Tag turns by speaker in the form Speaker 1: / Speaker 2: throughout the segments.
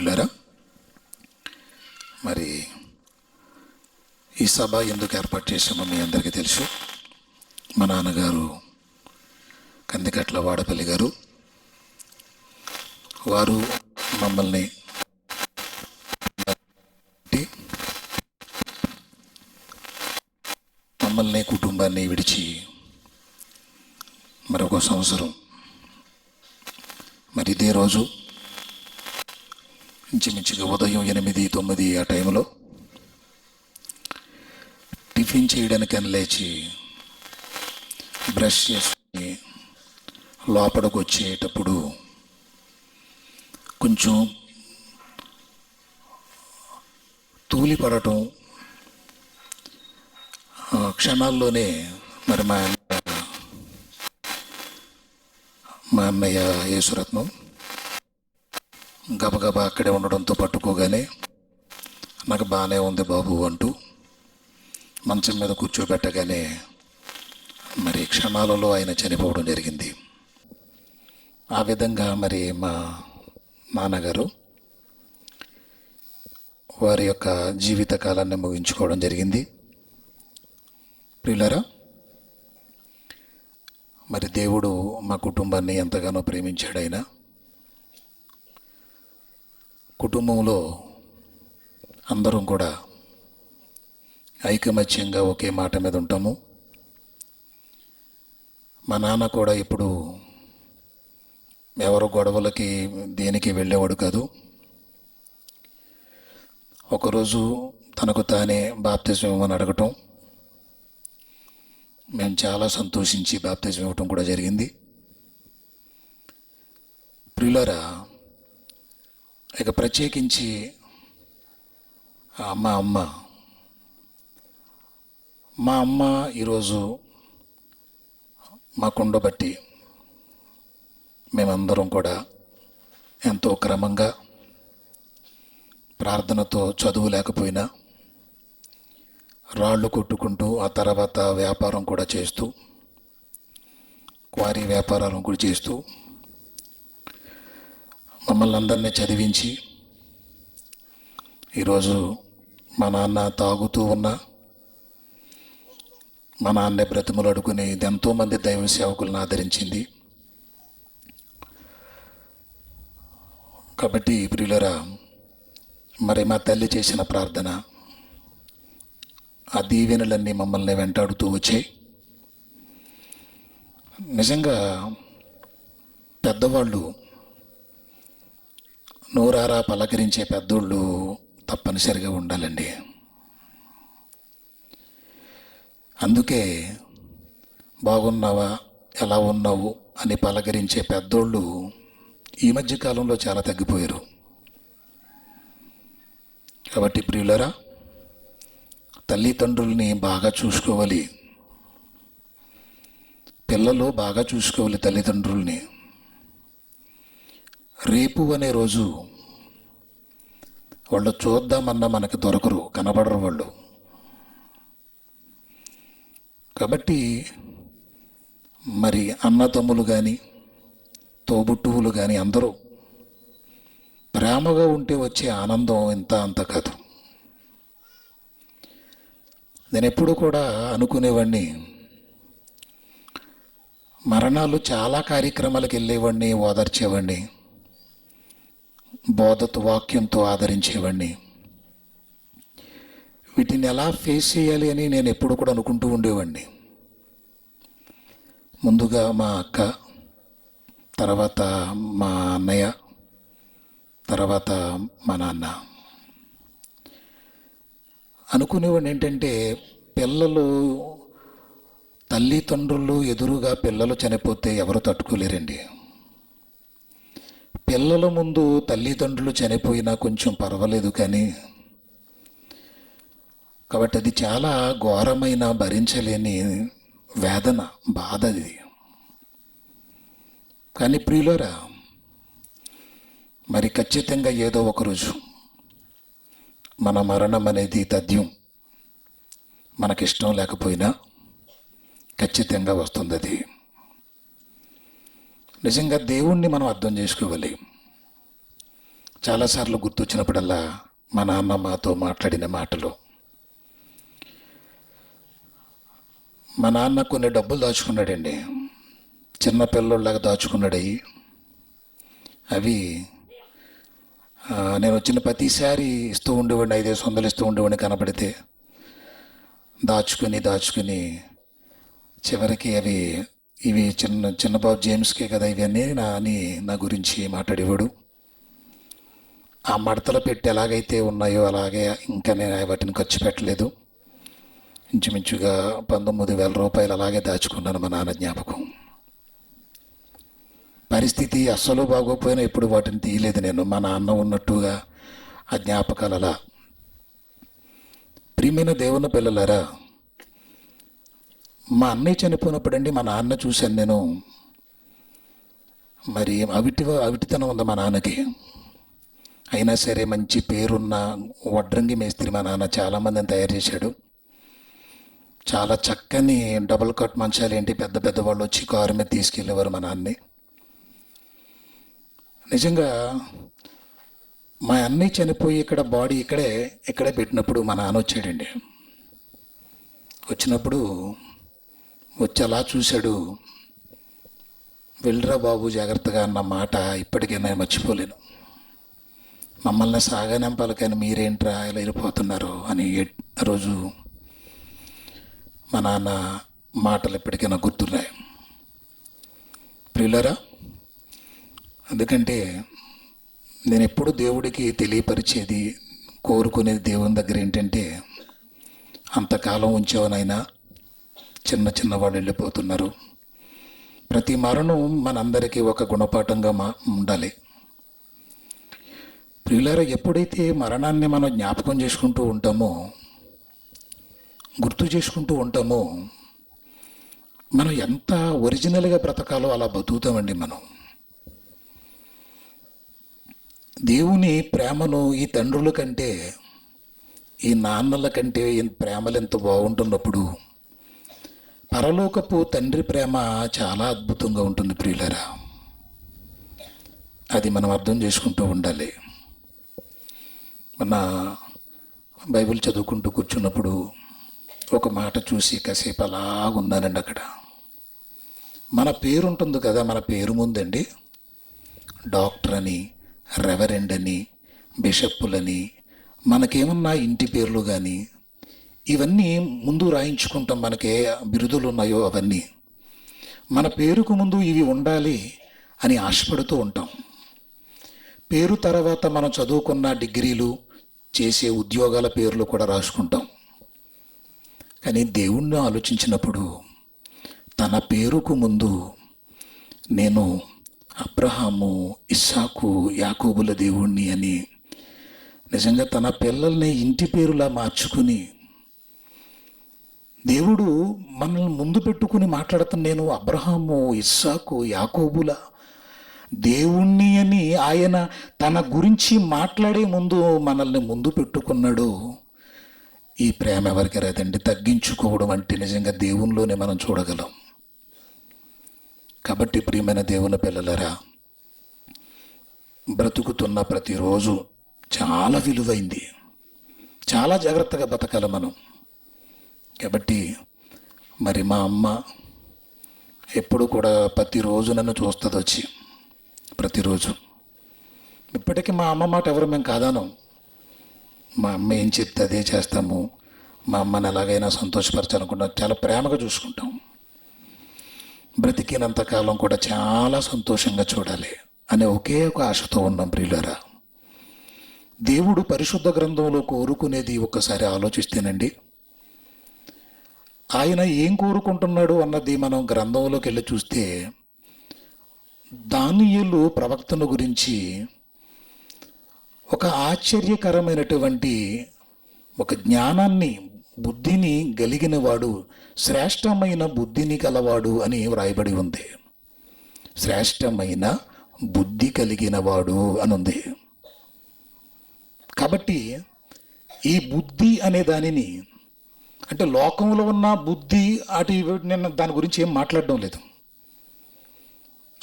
Speaker 1: ప్రియులారా మరి ఈ సభ ఎందుకు ఏర్పాటు చేసామో మీ అందరికీ తెలుసు. మా నాన్నగారు కందికట్ల వాడపల్లి గారు వారు మమ్మల్ని మమ్మల్ని కుటుంబాన్ని విడిచి మరొక సంవత్సరం మరి ఇదే రోజు ఇంచుమించుగా ఉదయం ఎనిమిది తొమ్మిది ఆ టైంలో టిఫిన్ చేయడానికని లేచి బ్రష్ చేసుకుని లోపలికి వచ్చేటప్పుడు కొంచెం తూలి పడటం ఆ, క్షణాల్లోనే మరి మా అన్నయ్య మా అన్నయ్య యేసురత్నం గబగబా అక్కడే ఉండడంతో పట్టుకోగానే నాకు బాగానే ఉంది బాబు అంటూ మంచం మీద కూర్చోబెట్టగానే మరి క్షణాలలో ఆయన చనిపోవడం జరిగింది. ఆ విధంగా మరి మా నాన్నగారు వారి యొక్క జీవిత కాలాన్ని ముగించుకోవడం జరిగింది. ప్రియులరా మరి దేవుడు మా కుటుంబాన్ని ఎంతగానో ప్రేమించాడు ఆయన కుటుంబంలో అందరం కూడా ఐకమత్యంగా ఒకే మాట మీద ఉంటాము. మా నాన్న కూడా ఇప్పుడు ఎవరు గొడవలకి దేనికి వెళ్ళేవాడు కాదు. ఒకరోజు తనకు తానే బాప్తిజం ఇవ్వమని అడగటం. మేము చాలా సంతోషించి బాప్తిజం ఇవ్వటం కూడా జరిగింది. ప్రియులరా ఇక ప్రత్యేకించి మా అమ్మ. మా అమ్మ ఈరోజు మా కుండబట్టి మేమందరం కూడా ఎంతో క్రమంగా ప్రార్థనతో చదువు లేకపోయినా రాళ్ళు కొట్టుకుంటూ ఆ తర్వాత వ్యాపారం కూడా చేస్తూ క్వారీ వ్యాపారాలను కూడా చేస్తూ మమ్మల్ని అందరినీ చదివించి ఈరోజు మా నాన్న తాగుతూ ఉన్నా మా నాన్నే బ్రతిమలు అడుగుని ఎంతోమంది దైవ సేవకులను ఆదరించింది. కాబట్టి ప్రియులరా మరి మా తల్లి చేసిన ప్రార్థన ఆ దీవెనలన్నీ మమ్మల్ని వెంటాడుతూ వచ్చాయి. నిజంగా పెద్దవాళ్ళు నోరారా పలకరించే పెద్దోళ్ళు తప్పనిసరిగా ఉండాలండి. అందుకే బాగున్నావా ఎలా ఉన్నావు అని పలకరించే పెద్దోళ్ళు ఈ మధ్య కాలంలో చాలా తగ్గిపోయారు. కాబట్టి ప్రియులరా తల్లిదండ్రుల్ని బాగా చూసుకోవాలి. పిల్లలు బాగా చూసుకోవాలి తల్లిదండ్రుల్ని. రేపు అనే రోజు వాళ్ళు చూద్దామన్నా మనకి దొరకరు కనబడరు వాళ్ళు. కాబట్టి మరి అన్నతమ్ములు కానీ తోబుట్టువులు కానీ అందరూ ప్రేమగా ఉంటే వచ్చే ఆనందం ఇంత అంత కాదు. నేను ఎప్పుడు కూడా అనుకునేవాడిని మరణాలు చాలా కార్యక్రమాలకు వెళ్ళేవాడిని ఓదార్చేవాడిని బోధతో వాక్యంతో ఆదరించేవాడిని వీటిని ఎలా ఫేస్ చేయాలి అని నేను ఎప్పుడు కూడా అనుకుంటూ ఉండేవాడిని ముందుగా మా అక్క తర్వాత మా అన్నయ్య తర్వాత మా నాన్న. అనుకునేవాడిని ఏంటంటే పిల్లలు తల్లిదండ్రులు ఎదురుగా పిల్లలు చనిపోతే ఎవరు తట్టుకోలేరండి. పిల్లల ముందు తల్లిదండ్రులు చనిపోయినా కొంచెం పర్వాలేదు కానీ కాబట్టి అది చాలా ఘోరమైన భరించలేని వేదన బాధ అది. కానీ ప్రియులరా మరి ఖచ్చితంగా ఏదో ఒక రోజు మన మరణం అనేది తథ్యం. మనకిష్టం లేకపోయినా ఖచ్చితంగా వస్తుంది అది. నిజంగా దేవుణ్ణి మనం అర్థం చేసుకోవాలి చాలాసార్లు గుర్తొచ్చినప్పుడల్లా మా నాన్న మాతో మాట్లాడిన మాటలు. మా నాన్న కొన్ని డబ్బులు దాచుకున్నాడండి. చిన్న పిల్లోళ్ళలాగా దాచుకున్నాడు అవి అవి నేను వచ్చిన ప్రతిసారి ఇస్తూ ఉండేవాడిని ఐదేసి వందలు ఇస్తూ ఉండేవాడిని కనపడితే. దాచుకుని దాచుకుని చివరికి అవి ఇవి చిన్న చిన్నబాబు జేమ్స్కే కదా ఇవన్నీ నా అని నా గురించి మాట్లాడేవాడు. ఆ మడతల పెట్టి ఎలాగైతే ఉన్నాయో అలాగే ఇంకా నేను వాటిని ఖర్చు పెట్టలేదు. ఇంచుమించుగా పంతొమ్మిది వేల రూపాయలు అలాగే దాచుకున్నాను మా నాన్న జ్ఞాపకం. పరిస్థితి అస్సలు బాగోపోయినా ఎప్పుడు వాటిని తీయలేదు నేను. మా నాన్న ఉన్నట్టుగా ఆ జ్ఞాపకాలు అలా ప్రియమైన దేవుని పిల్లలారా మా అన్నయ్య చనిపోయినప్పుడండి మా నాన్న చూశాను నేను. మరి అవిటి అవిటితనం ఉంది మా నాన్నకి? అయినా సరే మంచి పేరున్న వడ్రంగి మేస్త్రి మా నాన్న చాలామందిని తయారు చేశాడు. చాలా చక్కని డబుల్ కట్ మంచాలు ఏంటి పెద్ద పెద్ద వాళ్ళు వచ్చి కారు మీద తీసుకెళ్ళేవారు మా నాన్నని నిజంగా మా అన్నయ్య చనిపోయి ఇక్కడ బాడీ ఇక్కడే ఇక్కడే పెట్టినప్పుడు మా నాన్న వచ్చాడండి. వచ్చినప్పుడు వచ్చి అలా చూశాడు. వెళ్ళరా బాబు జాగ్రత్తగా అన్న మాట ఇప్పటికీ నేను మర్చిపోలేను. మమ్మల్ని సాగనింపాలి కానీ మీరేంట్రా ఇలా వెళ్ళిపోతున్నారు అని రోజు మా నాన్న మాటలు ఎప్పటికైనా గుర్తున్నాయి. ప్రియులరా ఎందుకంటే నేను ఎప్పుడు దేవుడికి తెలియపరిచేది కోరుకునేది దేవుని దగ్గర ఏంటంటే అంతకాలం ఉంచావనైనా చిన్న చిన్న వాళ్ళు వెళ్ళిపోతున్నారు. ప్రతి మరణం మనందరికీ ఒక గుణపాఠంగా మా ఉండాలి. ప్రియులారా ఎప్పుడైతే మరణాన్ని మనం జ్ఞాపకం చేసుకుంటూ ఉంటామో గుర్తు చేసుకుంటూ ఉంటామో మనం ఎంత ఒరిజినల్గా బ్రతకాలో అలా బతుకుతామండి మనం. దేవుని ప్రేమను ఈ తండ్రుల కంటే ఈ నాన్నల కంటే ఈ ప్రేమలు ఎంత బాగుంటున్నప్పుడు పరలోకపు తండ్రి ప్రేమ చాలా అద్భుతంగా ఉంటుంది ప్రియులరా. అది మనం అర్థం చేసుకుంటూ ఉండాలి. మన బైబిల్ చదువుకుంటూ కూర్చున్నప్పుడు ఒక మాట చూసి కాసేపు అలా ఉన్నానండి అక్కడ. మన పేరు ఉంటుంది కదా మన పేరు ముందండి. డాక్టర్ అని రెవరెండ్ అని బిషప్పులని మనకేమన్నా ఇంటి పేర్లు కానీ ఇవన్నీ ముందు రాయించుకుంటాం మనకే బిరుదులు ఉన్నాయో అవన్నీ. మన పేరుకు ముందు ఇవి ఉండాలి అని ఆశపడుతూ ఉంటాం. పేరు తర్వాత మనం చదువుకున్న డిగ్రీలు చేసే ఉద్యోగాల పేర్లు కూడా రాసుకుంటాం. కానీ దేవుణ్ణి ఆలోచించినప్పుడు తన పేరుకు ముందు నేను అబ్రహాము ఇస్సాకు యాకోబుల దేవుణ్ణి అని నిజంగా తన పిల్లల్ని ఇంటి పేరులా మార్చుకుని దేవుడు మనల్ని ముందు పెట్టుకుని మాట్లాడుతున్న నేను అబ్రహాము ఇస్సాకు యాకోబుల దేవుణ్ణి అని ఆయన తన గురించి మాట్లాడే ముందు మనల్ని ముందు పెట్టుకున్నాడు. ఈ ప్రేమ ఎవరికి రాదండి? తగ్గించుకోవడం అంటే నిజంగా దేవునిలోనే మనం చూడగలం. కాబట్టి ప్రియమైన దేవుని పిల్లలరా బ్రతుకుతున్న ప్రతిరోజు చాలా విలువైంది. చాలా జాగ్రత్తగా బతకాలి మనం. కాబట్టి మరి మా అమ్మ ఎప్పుడు కూడా ప్రతిరోజు నన్ను చూస్తుంది వచ్చి ప్రతిరోజు. ఇప్పటికీ మా అమ్మ మాట ఎవరు మేము కాదాను. మా అమ్మ ఏం చెప్తే అదే చేస్తాము. మా అమ్మని ఎలాగైనా సంతోషపరచాలనుకుంటాం చాలా ప్రేమగా చూసుకుంటాం. బ్రతికినంతకాలం కూడా చాలా సంతోషంగా చూడాలి అనే ఒకే ఒక ఆశతో ఉన్నాం ప్రియులరా. దేవుడు పరిశుద్ధ గ్రంథంలో కోరుకునేది ఒక్కసారి ఆలోచిస్తేనండి ఆయన ఏం కోరుకుంటున్నాడు అన్నది మనం గ్రంథంలోకి వెళ్ళి చూస్తే దానియులు ప్రవక్తను గురించి ఒక ఆశ్చర్యకరమైనటువంటి ఒక జ్ఞానాన్ని బుద్ధిని కలిగిన వాడు శ్రేష్టమైన బుద్ధిని కలవాడు అని వ్రాయబడి ఉంది. శ్రేష్టమైన బుద్ధి కలిగిన వాడు అని ఉంది. కాబట్టి ఈ బుద్ధి అనే దానిని అంటే లోకంలో ఉన్న బుద్ధి అటు నేను దాని గురించి ఏం మాట్లాడడం లేదు.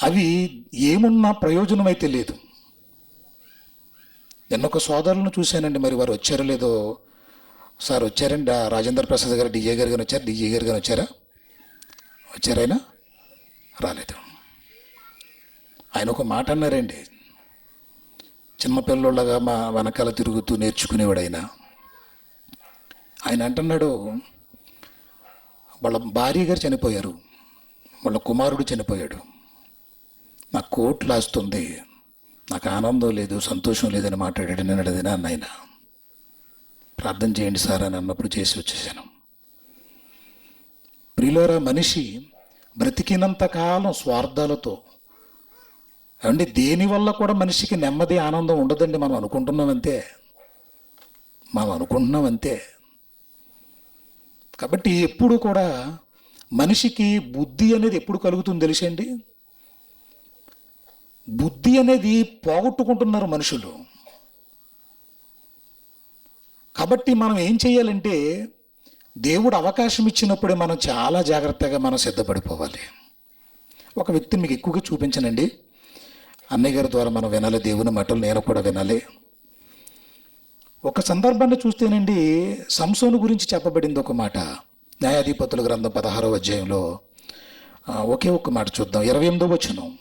Speaker 1: అవి ఏమున్నా ప్రయోజనం అయితే లేదు. నిన్న ఒక సోదరులను చూశానండి. మరి వారు వచ్చారో లేదో సార్ వచ్చారండి. ఆ రాజేంద్ర ప్రసాద్ గారు డిజే గారు కానీ వచ్చారు. డిజే గారు కానీ వచ్చారా? వచ్చారైనా రాలేదు. ఆయన ఒక మాట అన్నారండి. చిన్నపిల్లలాగా మా వెనకాల తిరుగుతూ నేర్చుకునేవాడు ఆయన. ఆయన అంటున్నాడు వాళ్ళ భార్య గారు చనిపోయారు వాళ్ళ కుమారుడు చనిపోయాడు. నాకు కోట్ లాస్తుంది నాకు ఆనందం లేదు సంతోషం లేదని మాట్లాడాడు నేను అడిగినా నాయన ప్రార్థన చేయండి సార్ అని అన్నప్పుడు చేసి వచ్చేసాను. ప్రిలోరా మనిషి బ్రతికినంత కాలం స్వార్థాలతో అంటే దేనివల్ల కూడా మనిషికి నెమ్మది ఆనందం ఉండదండి మనం అనుకుంటున్నాం అంతే మనం అనుకుంటున్నాం అంతే కాబట్టి ఎప్పుడు కూడా మనిషికి బుద్ధి అనేది ఎప్పుడు కలుగుతుంది తెలిసండి? బుద్ధి అనేది పోగొట్టుకుంటున్నారు మనుషులు. కాబట్టి మనం ఏం చేయాలంటే దేవుడు అవకాశం ఇచ్చినప్పుడే మనం చాలా జాగ్రత్తగా మనం సిద్ధపడిపోవాలి. ఒక వ్యక్తిని మీకు ఎక్కువగా చూపించనండి. అన్నయ్య గారి ద్వారా మనం వినాలి దేవుని మాటలు నేను కూడా వినాలి. ఒక సందర్భాన్ని చూస్తేనండి సంసోను గురించి చెప్పబడింది ఒక మాట. న్యాయాధిపతుల గ్రంథం పదహారవ అధ్యాయంలో ఒకే ఒక్క మాట చూద్దాం. ఇరవై ఎనిమిదో వచనం.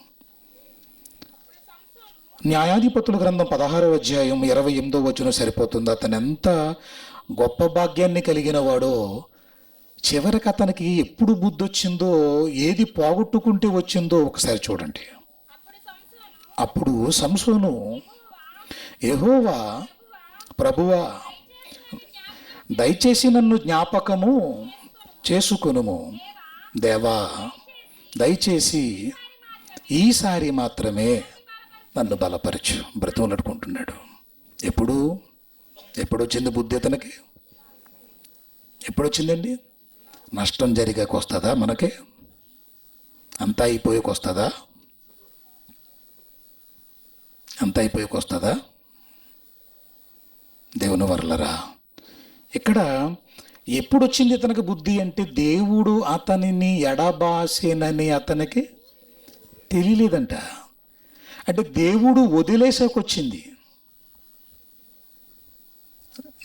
Speaker 1: న్యాయాధిపతుల గ్రంథం పదహారవ అధ్యాయం ఇరవై ఎనిమిదో వచనం సరిపోతుంది? అతను ఎంత గొప్ప భాగ్యాన్ని కలిగిన వాడో చివరికి అతనికి ఎప్పుడు బుద్ధి వచ్చిందో ఏది పోగొట్టుకుంటే వచ్చిందో ఒకసారి చూడండి. అప్పుడు సంసోను ఎహోవా ప్రభువా దయచేసి నన్ను జ్ఞాపకము చేసుకొనుము. దేవా దయచేసి ఈసారి మాత్రమే నన్ను బలపరచు. బ్రతిమలాడుకుంటున్నాడు ఎప్పుడు? ఎప్పుడు ఎప్పుడొచ్చింది బుద్ధి అతనికి? ఎప్పుడొచ్చిందండి నష్టం జరిగాక వస్తుందా మనకి? అంతా అయిపోయాక వస్తుందా? అంతా అయిపోయాక వస్తుందా? దేవుని వరలరా. ఇక్కడ ఎప్పుడు వచ్చింది అతనికి బుద్ధి అంటే దేవుడు అతనిని ఎడబాసేనని అతనికి తెలియలేదంట. అంటే దేవుడు వదిలేసాకొచ్చింది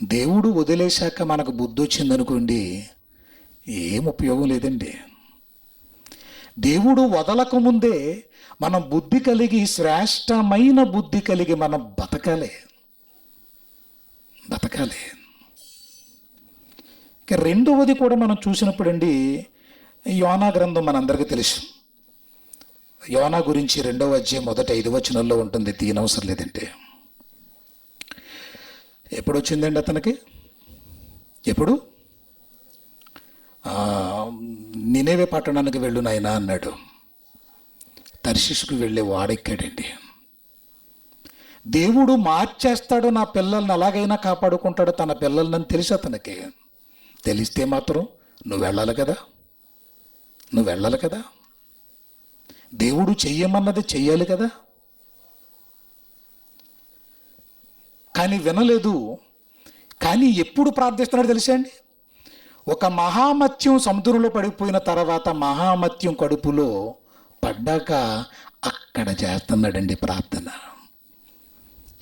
Speaker 1: దేవుడు వదిలేశాక మనకు బుద్ధి వచ్చిందనుకోండి ఏం ఉపయోగం లేదండి. దేవుడు వదలకముందే మనం బుద్ధి కలిగి శ్రేష్టమైన బుద్ధి కలిగి మనం బతకాలి. బతకాలి. ఇక రెండవది కూడా మనం చూసినప్పుడండి యోనా గ్రంథం మనందరికీ తెలుసు. యోనా గురించి రెండవ అధ్యాయం మొదటి ఐదు వచనంలో ఉంటుంది తీయనవసరం లేదంటే. ఎప్పుడు వచ్చిందండి అతనికి? ఎప్పుడు? నినేవే పట్టణానికి వెళ్ళు నాయనా అన్నాడు. తర్శిష్కు వెళ్ళే వాడెక్కాడండి. దేవుడు మార్చేస్తాడు నా పిల్లల్ని అలాగైనా కాపాడుకుంటాడు తన పిల్లల్ని తెలిసి అతనికి. తెలిస్తే మాత్రం నువ్వు వెళ్ళాలి కదా. నువ్వు వెళ్ళాలి కదా. దేవుడు చెయ్యమన్నది చెయ్యాలి కదా. కానీ వినలేదు. కానీ ఎప్పుడు ప్రార్థిస్తున్నాడు తెలుసా అండి? ఒక మహామత్యం సముద్రంలో పడిపోయిన తర్వాత మహామత్యం కడుపులో పడ్డాక అక్కడ చేస్తున్నాడండి ప్రార్థన.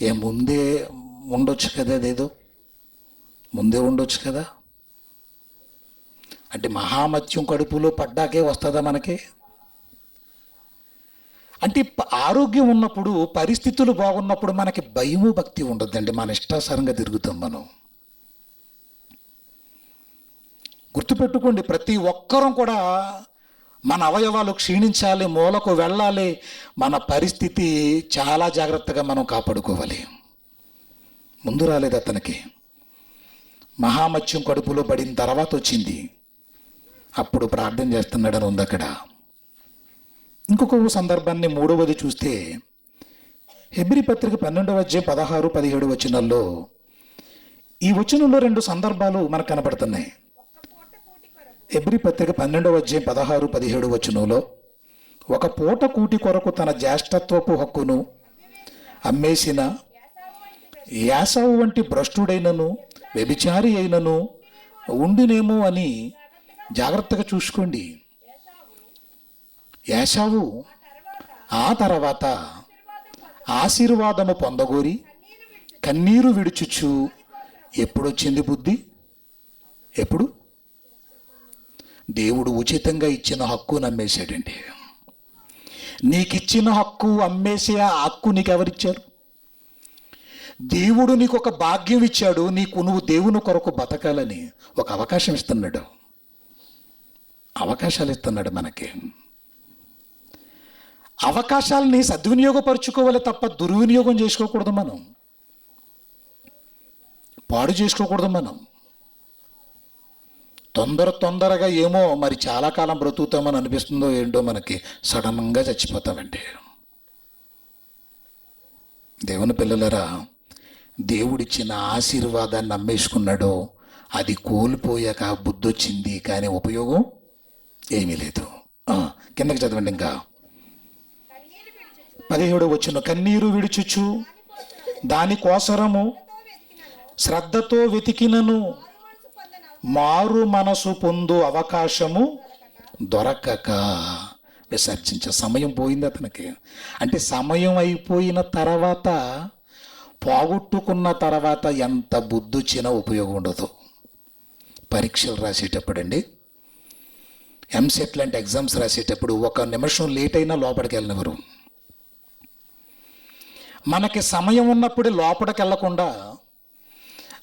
Speaker 1: ఏ ముందే ఉండొచ్చు కదా అదేదో? ముందే ఉండొచ్చు కదా? అంటే మహామత్యం కడుపులో పడ్డాకే వస్తుందా మనకి? అంటే ఆరోగ్యం ఉన్నప్పుడు పరిస్థితులు బాగున్నప్పుడు మనకి భయము భక్తి ఉండదండి మన ఇష్టాసారంగా తిరుగుతాం మనం. గుర్తుపెట్టుకోండి ప్రతి ఒక్కరం కూడా మన అవయవాలు క్షీణించాలి మూలకు వెళ్ళాలి మన పరిస్థితి చాలా జాగ్రత్తగా మనం కాపాడుకోవాలి. ముందు రాలేదు అతనికి. మహామత్యం కడుపులో పడిన తర్వాత వచ్చింది. అప్పుడు ప్రార్థన చేస్తున్నాడని ఉంది అక్కడ. ఇంకొక సందర్భాన్ని మూడవది చూస్తే హెబ్రి పత్రిక పన్నెండవ అధ్యాయం పదహారు పదిహేడు వచనాల్లో ఈ వచనంలో రెండు సందర్భాలు మనకు కనపడుతున్నాయి. ఎబ్రి పత్రిక పన్నెండవ అధ్యాయం పదహారు పదిహేడు వచనంలో ఒక పూట కూటి కొరకు తన జ్యేష్ఠత్వపు హక్కును అమ్మేసిన యాసవు వంటి భ్రష్టుడైనను వ్యభిచారి అయినను ఉండినేమో అని జాగ్రత్తగా చూసుకోండి. యాశావు ఆ తర్వాత ఆశీర్వాదము పొందగోరి కన్నీరు విడుచుచు ఎప్పుడొచ్చింది బుద్ధి? ఎప్పుడు? దేవుడు ఉచితంగా ఇచ్చిన హక్కు నమ్మేశాడండి. నీకిచ్చిన హక్కు అమ్మేసే ఆ హక్కు నీకు ఎవరిచ్చారు దేవుడు నీకు ఒక భాగ్యం ఇచ్చాడు నీకు నువ్వు దేవుని కొరకు బతకాలని ఒక అవకాశం ఇస్తున్నాడు. అవకాశాలు ఇస్తున్నాడు మనకి. అవకాశాలని సద్వినియోగపరుచుకోవాలి తప్ప దుర్వినియోగం చేసుకోకూడదు మనం. పాడు చేసుకోకూడదు మనం. తొందర తొందరగా ఏమో మరి చాలా కాలం బ్రతుకుతామని అనిపిస్తుందో ఏంటో మనకి సడన్గా చచ్చిపోతామండి దేవుని పిల్లలరా దేవుడిచ్చిన ఆశీర్వాదాన్ని నమ్మేసుకున్నాడో అది కోల్పోయాక బుద్ధి వచ్చింది కానీ ఉపయోగం ఏమీ లేదు. కిందకి చదవండి ఇంకా. పదిహేడు వచ్చిన కన్నీరు విడిచుచు దానికోసరము శ్రద్ధతో వెతికినను మారు మనసు పొందు అవకాశము దొరకక. విసర్జించే సమయం పోయింది అతనికి. అంటే సమయం అయిపోయిన తర్వాత పోగొట్టుకున్న తర్వాత ఎంత బుద్ధొచ్చినా ఉపయోగం ఉండదు. పరీక్షలు రాసేటప్పుడండి. ఎంసెట్ లాంటి ఎగ్జామ్స్ రాసేటప్పుడు ఒక నిమిషం లేట్ అయినా లోపలికి వెళ్ళినవరు మనకి సమయం ఉన్నప్పుడు లోపలికి వెళ్ళకుండా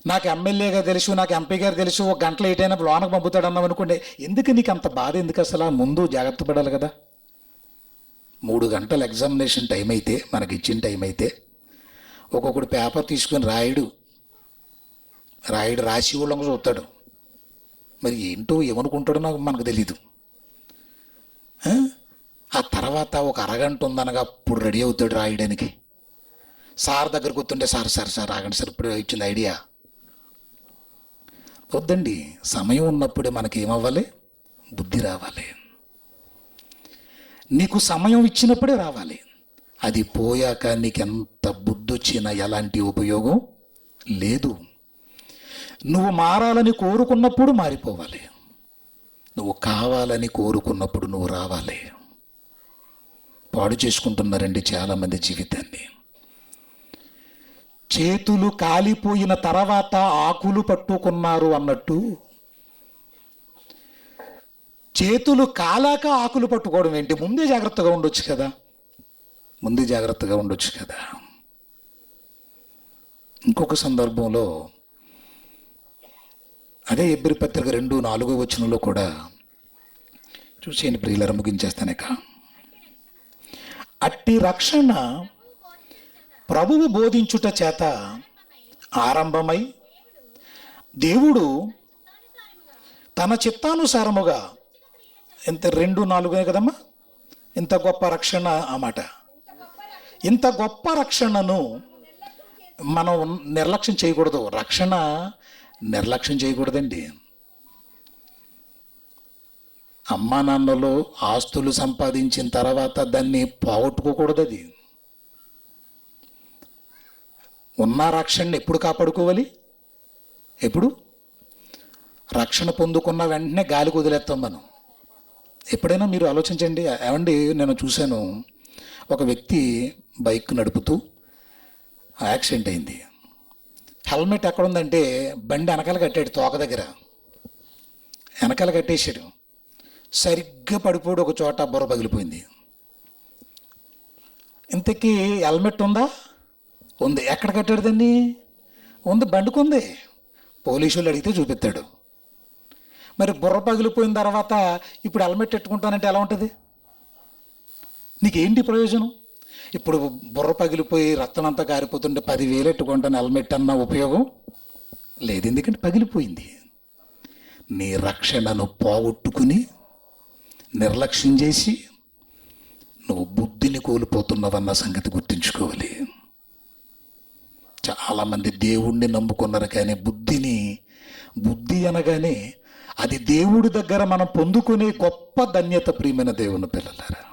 Speaker 1: నాకు ఎమ్మెల్యేగా తెలుసు నాకు ఎంపీ గారు తెలుసు ఒక గంటలో లేట్ అయినా లోనకు పంపుతాడు అన్నాం అనుకోండి ఎందుకు నీకు అంత బాధ? ఎందుకు అసలు ఆ ముందు జాగ్రత్త పడాలి కదా? మూడు గంటల ఎగ్జామినేషన్ టైం అయితే మనకి ఇచ్చిన టైం అయితే ఒక్కొక్కడు పేపర్ తీసుకొని రాయుడు రాయుడు రాసి వాళ్ళకి చూస్తాడు. మరి ఏంటో ఏమనుకుంటాడో నాకు మనకు తెలీదు. ఆ? తర్వాత ఒక అరగంట ఉందనగా అప్పుడు రెడీ అవుతాడు రాయడానికి. సార్ దగ్గరకు వస్తుంటే సార్ సార్ సార్ ఆగండి సార్ ఇప్పుడు ఇచ్చింది ఐడియా వద్దండి. సమయం ఉన్నప్పుడే మనకి ఏమవ్వాలి బుద్ధి రావాలి. నీకు సమయం ఇచ్చినప్పుడే రావాలి. అది పోయాక నీకు ఎంత బుద్ధి వచ్చినా ఎలాంటి ఉపయోగం లేదు. నువ్వు మారాలని కోరుకున్నప్పుడు మారిపోవాలి. నువ్వు కావాలని కోరుకున్నప్పుడు నువ్వు రావాలి. పాడు చేసుకుంటున్నారండి చాలామంది జీవితాన్ని. చేతులు కాలిపోయిన తర్వాత ఆకులు పట్టుకున్నారు అన్నట్టు. చేతులు కాలాక ఆకులు పట్టుకోవడం ఏంటి? ముందే జాగ్రత్తగా ఉండొచ్చు కదా. ముందే జాగ్రత్తగా ఉండొచ్చు కదా. ఇంకొక సందర్భంలో అదే ఎబ్బరి పత్రిక రెండు నాలుగో వచనంలో కూడా చూసేయండి ప్రియులర ముగించేస్తానేక అట్టి రక్షణ ప్రభువు బోధించుట చేత ఆరంభమై దేవుడు తన చిత్తానుసారముగా ఇంత రెండు నాలుగే కదమ్మా? ఇంత గొప్ప రక్షణ అన్నమాట ఇంత గొప్ప రక్షణను మనం నిర్లక్ష్యం చేయకూడదు. రక్షణ నిర్లక్ష్యం చేయకూడదండి. అమ్మా నాన్నలు ఆస్తులు సంపాదించిన తర్వాత దాన్ని పోగొట్టుకోకూడదు అది. ఉన్న రక్షణను ఎప్పుడు కాపాడుకోవాలి? ఎప్పుడు? రక్షణ పొందుకున్న వెంటనే గాలి వదిలేస్తాం మనం. ఎప్పుడైనా మీరు ఆలోచించండి ఏమండి నేను చూశాను ఒక వ్యక్తి బైక్ నడుపుతూ యాక్సిడెంట్ అయింది. హెల్మెట్ ఎక్కడ ఉందంటే బండి వెనకాల కట్టాడు తోక దగ్గర. వెనకాల కట్టేశాడు. సరిగ్గా పడిపోడు ఒక చోట బుర్ర పగిలిపోయింది. ఇంతకీ హెల్మెట్ ఉందా? ఉంది. ఎక్కడ కట్టాడు దాన్ని? ఉంది బండికి ఉంది పోలీసులు అడిగితే చూపిస్తాడు. మరి బుర్ర పగిలిపోయిన తర్వాత ఇప్పుడు హెల్మెట్ పెట్టుకుంటానంటే ఎలా ఉంటుంది? నీకేంటి ప్రయోజనం? ఇప్పుడు బుర్ర పగిలిపోయి రక్తం అంతా కారిపోతుంటే పదివేలు పెట్టుకుంటాను హెల్మెట్ అన్న ఉపయోగం లేదు. ఎందుకంటే పగిలిపోయింది. నీ రక్షణను పోగొట్టుకుని నిర్లక్ష్యం చేసి నువ్వు బుద్ధిని కోల్పోతున్నావన్న సంగతి గుర్తుంచుకోవాలి. చాలామంది దేవుణ్ణి నమ్ముకున్నారు కానీ బుద్ధిని బుద్ధి అనగానే అది దేవుడి దగ్గర మనం పొందుకునే గొప్ప ధన్యత ప్రియమైన దేవుని పిల్లలారా.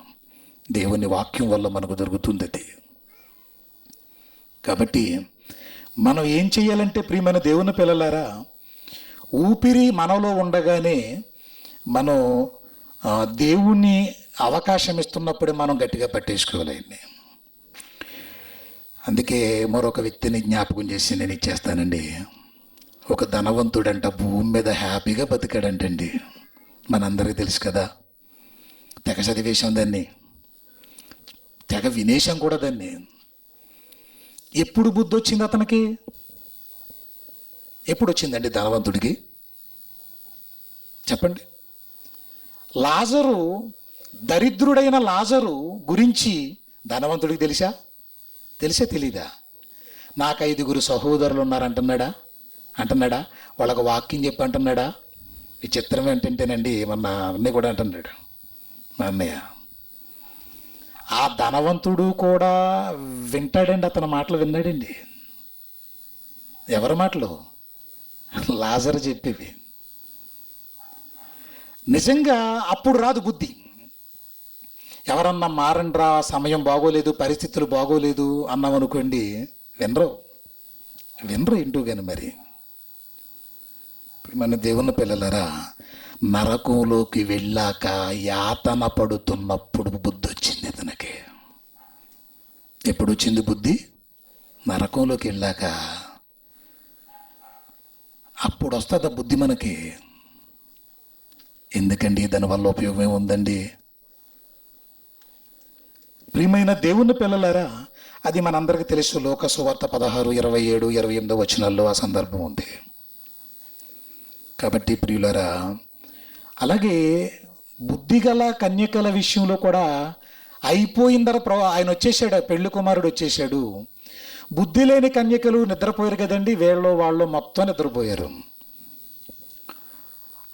Speaker 1: దేవుని వాక్యం వల్ల మనకు దొరుకుతుంది అది. కాబట్టి మనం ఏం చేయాలంటే ప్రియమైన దేవుని పిల్లలారా ఊపిరి మనలో ఉండగానే మనం దేవుణ్ణి దేవుని అవకాశం ఇస్తున్నప్పుడే మనం గట్టిగా పట్టేసుకోవాలి అందుకే మరొక వ్యక్తిని జ్ఞాపకం చేసి నేను ఇచ్చేస్తానండి. ఒక ధనవంతుడంట భూమి మీద హ్యాపీగా బతికాడంటండి. మనందరికీ తెలుసు కదా తెగ చదివేశాం దాన్ని. తెగ వినేశాం కూడా దాన్ని. ఎప్పుడు బుద్ధి వచ్చింది అతనికి? ఎప్పుడు వచ్చిందండి ధనవంతుడికి? చెప్పండి. లాజరు దరిద్రుడైన లాజరు గురించి ధనవంతుడికి తెలుసా? తెలిసే తెలీదా? నాకు ఐదుగురు సహోదరులు ఉన్నారంటున్నాడా? అంటున్నాడా? వాళ్ళకు వాక్యం చెప్పి అంటున్నాడా? ఈ చిత్రం ఏంటంటేనండి మన అన్నయ్య కూడా అంటున్నాడు. మా అన్నయ్య. ఆ ధనవంతుడు కూడా వింటాడండి అతని మాటలు విన్నాడండి. ఎవరి మాటలు? లాజర్ చెప్పేవి. నిజంగా అప్పుడు రాదు బుద్ధి. ఎవరన్నా మారండ్రా సమయం బాగోలేదు పరిస్థితులు బాగోలేదు అన్నామనుకోండి వినరు. వినరు ఇంటూ కానీ మరి. మన దేవుని పిల్లలరా నరకంలోకి వెళ్ళాక యాతన పడుతున్నప్పుడు బుద్ధి వచ్చింది ఇతనికి ఎప్పుడు వచ్చింది బుద్ధి? నరకంలోకి వెళ్ళాక. అప్పుడు వస్తుంది ఆ బుద్ధి మనకి? ఎందుకండి? దానివల్ల ఉపయోగం ఏముందండి? ప్రియమైన దేవుని పిల్లలారా అది మనందరికీ తెలుసు లోకసువార్త పదహారు ఇరవై ఏడు ఇరవై ఎనిమిదో వచనాల్లో ఆ సందర్భం ఉంది. కాబట్టి ప్రియులరా అలాగే బుద్ధిగల కన్యకల విషయంలో కూడా అయిపోయిన తర్వాత ప్ర- ఆయన వచ్చేసాడు పెళ్ళి కుమారుడు వచ్చేసాడు. బుద్ధి లేని కన్యకలు నిద్రపోయారు కదండి వీళ్ళు వాళ్ళు మొత్తం నిద్రపోయారు.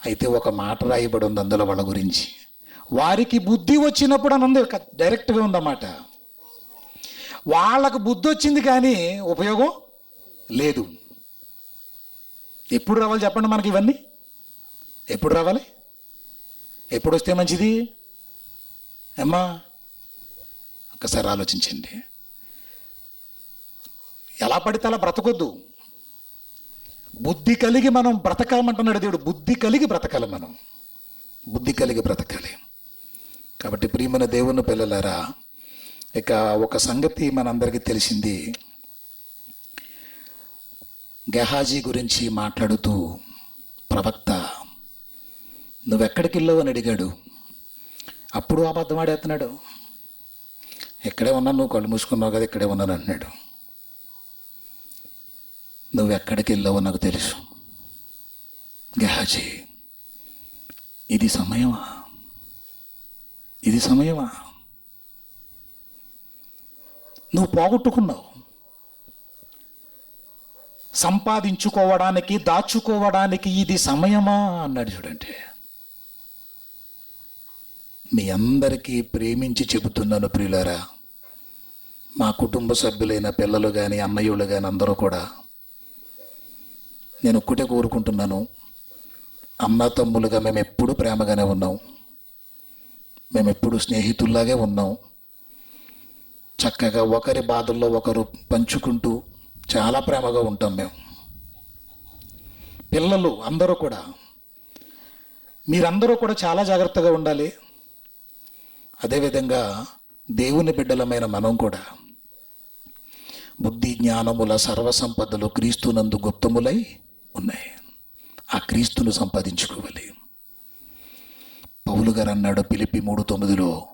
Speaker 1: అయితే ఒక మాట రాయబడి ఉంది అందులో వాళ్ళ గురించి. వారికి బుద్ధి వచ్చినప్పుడు అని ఉంది డైరెక్ట్గా ఉందన్నమాట. వాళ్ళకు బుద్ధి వచ్చింది కానీ ఉపయోగం లేదు. ఎప్పుడు రావాలి చెప్పండి మనకి ఇవన్నీ? ఎప్పుడు రావాలి? ఎప్పుడు వస్తే మంచిది? అమ్మా ఒక్కసారి ఆలోచించండి. ఎలా పడితే అలా బ్రతకొద్దు. బుద్ధి కలిగి మనం బ్రతకాలంటున్నాడు దేవుడు. బుద్ధి కలిగి బ్రతకాలి మనం. బుద్ధి కలిగి బ్రతకాలి. కాబట్టి ప్రియమైన దేవుని పిల్లలారా ఇక ఒక సంగతి మనందరికీ తెలిసింది. గెహాజీ గురించి మాట్లాడుతూ ప్రవక్త నువ్వెక్కడికి వెళ్ళావు అని అడిగాడు. అప్పుడు అబద్ధం ఆడేస్తున్నాడు ఇక్కడే ఉన్నాను నువ్వు కళ్ళు మూసుకున్నావు కదా ఇక్కడే ఉన్నాను అన్నాడు. నువ్వు ఎక్కడికి వెళ్ళావో నాకు తెలుసు గెహాజీ. ఇది సమయమా? ఇది సమయమా? నువ్వు పోగొట్టుకున్నావు. సంపాదించుకోవడానికి దాచుకోవడానికి ఇది సమయమా? అన్నాడు చూడండి మీ అందరికీ ప్రేమించి చెబుతున్నాను ప్రియులారా. మా కుటుంబ సభ్యులైన పిల్లలు కానీ అన్నయ్యులు కానీ అందరూ కూడా నేను ఒక్కటే కోరుకుంటున్నాను. అన్న తమ్ములుగా మేము ఎప్పుడూ ప్రేమగానే ఉన్నాం. మేము ఎప్పుడు స్నేహితుల్లాగే ఉన్నాం. చక్కగా ఒకరి బాధల్లో ఒకరు పంచుకుంటూ చాలా ప్రేమగా ఉంటాం మేము. పిల్లలు అందరూ కూడా మీరందరూ కూడా చాలా జాగ్రత్తగా ఉండాలి. అదేవిధంగా దేవుని బిడ్డలమైన మనం కూడా బుద్ధి జ్ఞానముల సర్వసంపదలు క్రీస్తునందు గుప్తములై ఉన్నాయి. ఆ క్రీస్తును సంపాదించుకోవాలి. పౌలు గారు అన్నాడు పిలిపి మూడు తొమ్మిదిలో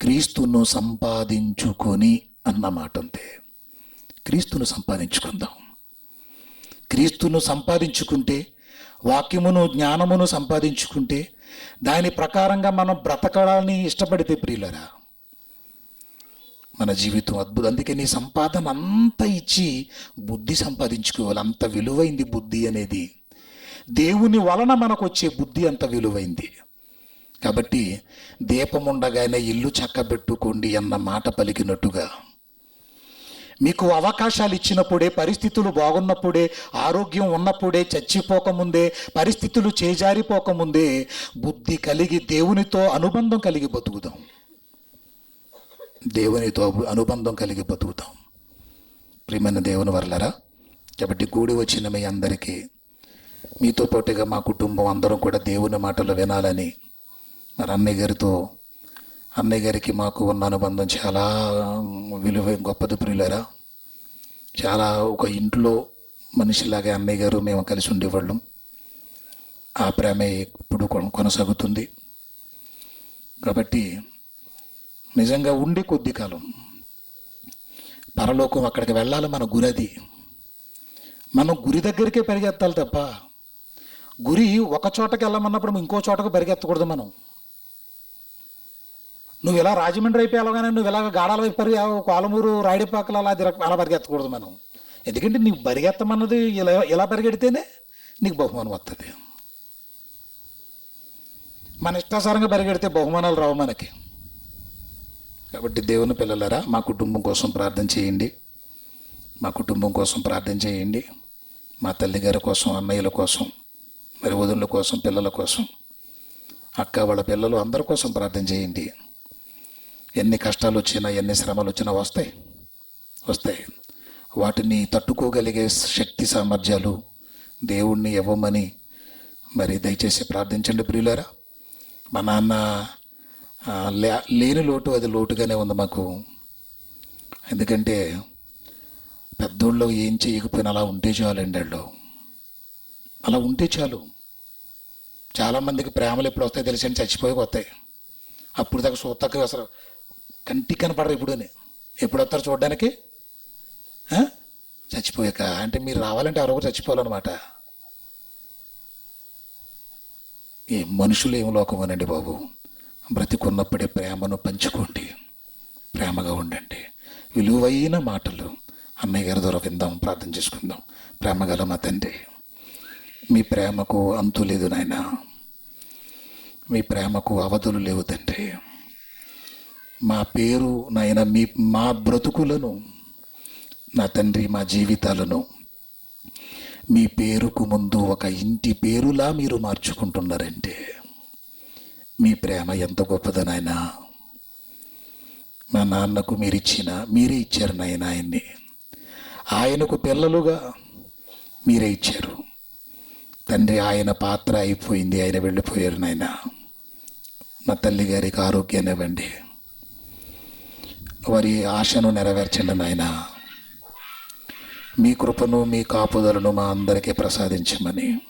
Speaker 1: క్రీస్తును సంపాదించుకొని అన్నమాట అంతే క్రీస్తును సంపాదించుకుందాం. క్రీస్తును సంపాదించుకుంటే వాక్యమును జ్ఞానమును సంపాదించుకుంటే దాని ప్రకారంగా మనం బ్రతకడాన్ని ఇష్టపడితే ప్రియులరా మన జీవితం అద్భుతం. అందుకే నీ సంపాదన అంతా ఇచ్చి బుద్ధి సంపాదించుకోవాలి. అంత విలువైంది బుద్ధి అనేది. దేవుని వలన మనకు వచ్చే బుద్ధి అంత విలువైంది. కాబట్టి దీపం ఉండగానే ఇల్లు చక్కబెట్టుకోండి అన్న మాట పలికినట్టుగా. మీకు అవకాశాలు ఇచ్చినప్పుడే పరిస్థితులు బాగున్నప్పుడే ఆరోగ్యం ఉన్నప్పుడే చచ్చిపోకముందే పరిస్థితులు చేజారిపోకముందే బుద్ధి కలిగి దేవునితో అనుబంధం కలిగి బతుకుదాం. దేవునితో అనుబంధం కలిగి బతుకుతాం ప్రియమైన దేవుని వర్లరా కాబట్టి గూడి వచ్చిన మీ అందరికీ మీతో పాటుగా మా కుటుంబం అందరం కూడా దేవుని మాటలు వినాలని మరి అన్నయ్య గారితో అన్నయ్య గారికి మాకు ఉన్న అనుబంధం చాలా విలువ గొప్పది ప్రియులరా. చాలా ఒక ఇంట్లో మనిషిలాగా అన్నయ్య గారు మేము కలిసి ఉండేవాళ్ళం. ఆ ప్రేమ ఇప్పుడు కొన- కొనసాగుతుంది. కాబట్టి నిజంగా ఉండే కొద్ది కాలం పరలోకం అక్కడికి వెళ్ళాలి మన గురి అది మనం గురి దగ్గరికే పరిగెత్తాలి తప్ప గురి ఒక చోటకి వెళ్ళమన్నప్పుడు ఇంకో చోటకు పరిగెత్తకూడదు మనం. నువ్వు ఇలా రాజమండ్రి అయిపోయి వెళ్ళగానే నువ్వు ఇలా గాడాల వైపు పరిగె కోలమూరు రాయడిపాకలు అలా తిరగ అలా పరిగెత్తకూడదు మనం. ఎందుకంటే నీకు పరిగెత్తమన్నది ఇలా ఇలా పరిగెడితేనే నీకు బహుమానం వస్తుంది మన ఇష్టాసారంగా పరిగెడితే బహుమానాలు రావు మనకి. కాబట్టి దేవుని పిల్లలరా మా కుటుంబం కోసం ప్రార్థన చేయండి. మా కుటుంబం కోసం ప్రార్థన చేయండి. మా తల్లిగారి కోసం అన్నయ్యల కోసం మరి వదుల కోసం పిల్లల కోసం అక్క వాళ్ళ పిల్లలు అందరి కోసం ప్రార్థన చేయండి. ఎన్ని కష్టాలు వచ్చినా ఎన్ని శ్రమలు వచ్చినా వస్తాయి. వస్తాయి. వాటిని తట్టుకోగలిగే శక్తి సామర్థ్యాలు దేవుణ్ణి ఇవ్వమని మరి దయచేసి ప్రార్థించండి ప్రియులారా. మా నాన్న లే- లేని లోటు అది లోటుగానే ఉంది మాకు. ఎందుకంటే పెద్దోళ్ళు ఏం చేయకపోయినా అలా ఉంటే చాలండి వాళ్ళు. అలా ఉంటే చాలు. చాలామందికి ప్రేమలు ఎప్పుడు వస్తాయి తెలిసి అని చచ్చిపోయి వస్తాయి అప్పుడు దాకా సూతక్క అసలు కంటికి కనపడరు ఇప్పుడునే ఎప్పుడు వస్తారు చూడడానికి? చచ్చిపోయాక. అంటే మీరు రావాలంటే ఎవరో చచ్చిపోవాలన్నమాట. ఏ మనుషులు ఏం లోకమనండి బాబు? బ్రతికున్నప్పుడే ప్రేమను పంచుకోండి. ప్రేమగా ఉండండి. విలువైన మాటలు అన్నయ్య గారి ద్వారా విందాం ప్రార్థన చేసుకుందాం. ప్రేమగల మా తండ్రి మీ ప్రేమకు అంతు లేదు నాయన. మీ ప్రేమకు అవధులు లేవు తండ్రి. మా పేరు నాయన మీ మా బ్రతుకులను నా తండ్రి మా జీవితాలను. మీ పేరుకు ముందు ఒక ఇంటి పేరులా మీరు మార్చుకుంటున్నారంటే మీ ప్రేమ ఎంత గొప్పదో నాయన. మా నాన్నకు మీరు ఇచ్చిన మీరే ఇచ్చారు నాయన ఆయన్ని. ఆయనకు పిల్లలుగా మీరే ఇచ్చారు. తండ్రి ఆయన పాత్ర అయిపోయింది ఆయన వెళ్ళిపోయారు నాయన. మా తల్లి గారికి ఆరోగ్యాన్ని ఇవ్వండి. వారి ఆశను నెరవేర్చండి నాయన. మీ కృపను మీ కాపుదలను మా అందరికీ ప్రసాదించమని.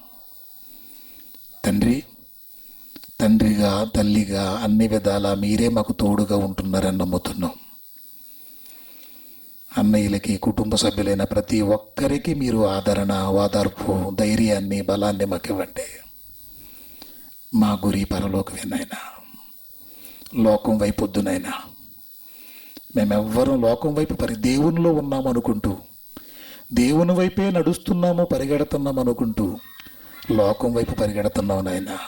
Speaker 1: తండ్రి తండ్రిగా తల్లిగా అన్ని విధాలా మీరే మాకు తోడుగా ఉంటున్నారని నమ్ముతున్నాం. అన్నయ్యలకి కుటుంబ సభ్యులైన ప్రతి ఒక్కరికి మీరు ఆదరణ ఓదార్పు ధైర్యాన్ని బలాన్ని మాకు ఇవ్వండి. మా గురి పరలోకమేనాయన లోకం వైపొద్దునైనా మేమెవ్వరం లోకం వైపు పరి దేవునిలో ఉన్నాము అనుకుంటూ దేవుని వైపే నడుస్తున్నాము పరిగెడుతున్నాము అనుకుంటూ లోకం వైపు పరిగెడుతున్నావు నాయన.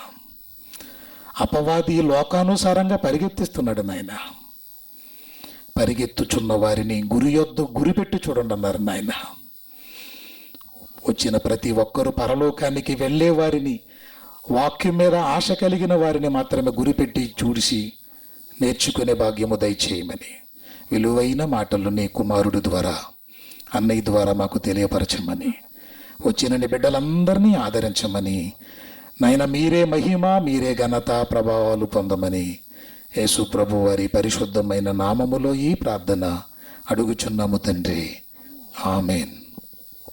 Speaker 1: అపవాది లోకానుసారంగా పరిగెత్తిస్తున్నాడు నాయన. పరిగెత్తుచున్న వారిని గురి యొద్ద గురిపెట్టి చూడండి అన్నారు నాయన. వచ్చిన ప్రతి ఒక్కరూ పరలోకానికి వెళ్ళే వారిని వాక్యం మీద ఆశ కలిగిన వారిని మాత్రమే గురిపెట్టి చూసి నేర్చుకునే భాగ్యము దయచేయమని. విలువైన మాటలు నీ కుమారుడు ద్వారా అన్నయ్య ద్వారా మాకు తెలియపరచమని. వచ్చిన నీ బిడ్డలందరినీ ఆదరించమని. నాయన మీరే మహిమ మీరే ఘనత ప్రభావాలు పొందమని. యేసు ప్రభు వారి పరిశుద్ధమైన నామములో ఈ ప్రార్థన అడుగుచున్నాము తండ్రి. ఆమెన్.